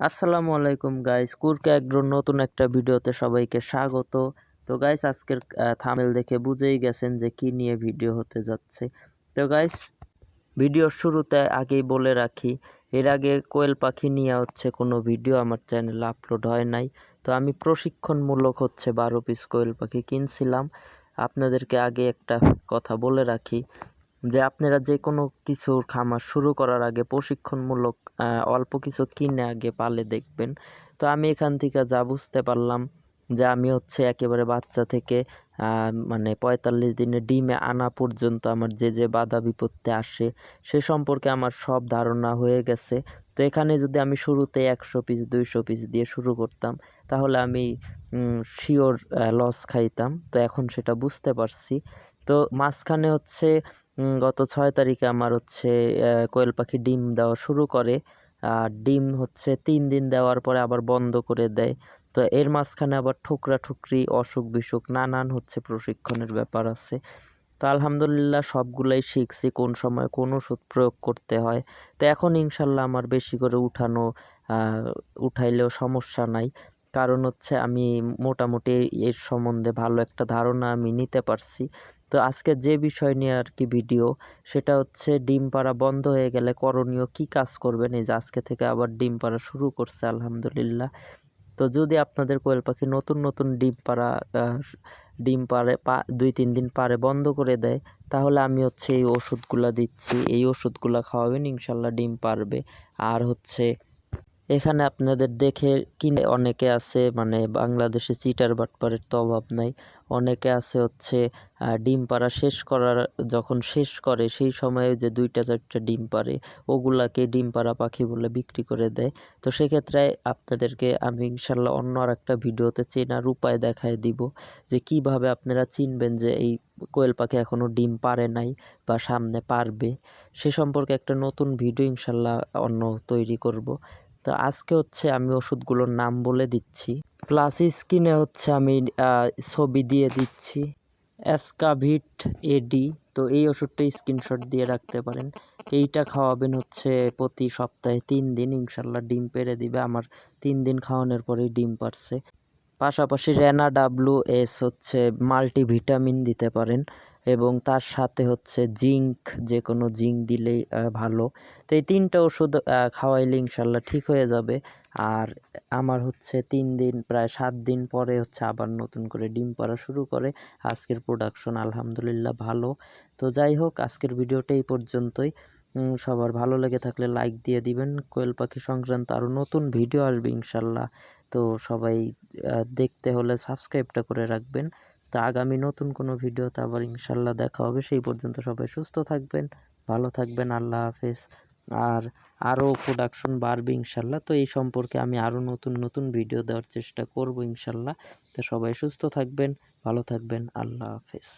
আসসালামু আলাইকুম গাইস কুরকে একড্রোর নতুন একটা ভিডিওতে সবাইকে স্বাগত। তো গাইস আজকের থামেল দেখে বুঝেই গেছেন যে কি নিয়ে ভিডিও হতে যাচ্ছে। তো গাইস ভিডিওর শুরুতে আগেই বলে রাখি, এর আগে কোয়েল পাখি নিয়ে হচ্ছে কোনো ভিডিও আমার চ্যানেলে আপলোড হয় নাই। তো, আমি প্রশিক্ষণমূলক হচ্ছে বারো পিস কোয়েল পাখি কিনছিলাম। আপনাদেরকে আগে একটা কথা বলে রাখি যে আপনারা যে কোনো কিছুর খামার শুরু করার আগে প্রশিক্ষণমূলক অল্প কিছু কিনে আগে পালে দেখবেন। তো আমি এখান থেকে যা বুঝতে পারলাম যে আমি হচ্ছে একেবারে বাচ্চা থেকে মানে পঁয়তাল্লিশ দিনে ডিমে আনা পর্যন্ত আমার যে যে বাধা বিপত্তি আসে সে সম্পর্কে আমার সব ধারণা হয়ে গেছে। তো এখানে যদি আমি শুরুতে একশো পিস দুইশো পিস দিয়ে শুরু করতাম, তাহলে আমি শিওর লস খাইতাম। তো এখন সেটা বুঝতে পারছি। তো মাঝখানে হচ্ছে গত ছয় তারিখে আমার হচ্ছে কোয়েল পাখি ডিম দেওয়া শুরু করে। আর ডিম হচ্ছে তিন দিন দেওয়ার পরে আবার বন্ধ করে দেয়। তো এর মাঝখানে আবার ঠুকরা ঠুকরি অসুখ বিসুখ নানান হচ্ছে প্রশিক্ষণের ব্যাপার আছে। তো আলহামদুলিল্লাহ সবগুলাই শিখছি কোন সময় কোন ওষুধ প্রয়োগ করতে হয়। তো এখন ইনশাল্লাহ আমার বেশি করে উঠানো উঠাইলেও সমস্যা নাই। কারণ হচ্ছে আমি মোটামুটি এর সম্বন্ধে ভালো একটা ধারণা আমি নিতে পারছি। তো আজকে যে বিষয় নিয়ে আর কি ভিডিও, সেটা হচ্ছে ডিম পাড়া বন্ধ হয়ে গেলে করণীয় কি কাজ করবেন? এই যে আজকে থেকে আবার ডিম পাড়া শুরু করছে, আলহামদুলিল্লাহ। তো যদি আপনাদের কোয়েল পাখি নতুন নতুন ডিম পাড়া ডিম পারে পা, দুই, তিন দিন পারে বন্ধ করে দেয়, তাহলে আমি হচ্ছে এই ওষুধগুলো দিচ্ছি। এই ওষুধগুলো খাওয়াবেন, ইনশাল্লাহ ডিম পারবে আর হচ্ছে এখানে আপনাদের দেখে কিনে অনেকে আছে মানে বাংলাদেশে চিটার বাটপারের তো অভাব নাই। অনেকে আছে হচ্ছে ডিম পাড়া শেষ করার, যখন শেষ করে সেই সময়ে যে দুইটা চারটা ডিম পারে ওগুলাকে ডিম পাড়া পাখি বলে বিক্রি করে দেয়। তো সেক্ষেত্রে আপনাদেরকে আমি ইনশাল্লাহ অন্য আর একটা ভিডিওতে চেনার উপায় দেখায় দিব, যে কীভাবে আপনারা চিনবেন যে এই কোয়েল পাখি এখনও ডিম পারে নাই বা সামনে পারবে। সে সম্পর্কে একটা নতুন ভিডিও ইনশাল্লাহ অন্য তৈরি করব। তো আজকে হচ্ছে আমি ওষুধগুলোর নাম বলে দিচ্ছি। প্লাস স্ক্রিনে হচ্ছে আমি ছবি দিয়ে দিচ্ছি। অ্যাসকাভিট এডি, তো এই ওষুধটা স্ক্রিনশট দিয়ে রাখতে পারেন। এইটা খাওয়াবেন হচ্ছে প্রতি সপ্তাহে তিন দিন, ইনশাল্লাহ ডিম পেরে দিবে। আমার তিন দিন খাওয়ানোর পরেই ডিম পারছে। পাশাপাশি রেনা ডাব্লু এস হচ্ছে মাল্টিভিটামিন দিতে পারেন। এবং তার সাথে হচ্ছে জিঙ্ক যে কোনো জিঙ্ক দিলেই ভালো। তো এই তিনটা ওষুধ খাওয়াইলে ইনশাল্লাহ ঠিক হয়ে যাবে। আর আমার হচ্ছে তিন দিন, প্রায় সাত দিন পরে হচ্ছে আবার নতুন করে ডিম পাড়া শুরু করে। আজকের প্রোডাকশন আলহামদুলিল্লাহ ভালো। তো যাই হোক, আজকের ভিডিওটা এই পর্যন্তই। সবার ভালো লেগে থাকলে লাইক দিয়ে দিবেন। কোয়েল পাখি সংক্রান্ত আরও নতুন ভিডিও আসবে ইনশাল্লাহ। তো সবাই দেখতে হলে সাবস্ক্রাইবটা করে রাখবেন। তো আগামী নতুন কোনো ভিডিওতে আবার ইনশাল্লাহ দেখা হবে। সেই পর্যন্ত সবাই সুস্থ থাকবেন, ভালো থাকবেন, আল্লাহ হাফেজ। আর আরও প্রোডাকশন বাড়বে ইনশাল্লাহ। তো এই সম্পর্কে আমি আরও নতুন নতুন ভিডিও দেওয়ার চেষ্টা করব ইনশাল্লাহ। তো সবাই সুস্থ থাকবেন, ভালো থাকবেন, আল্লাহ হাফেজ।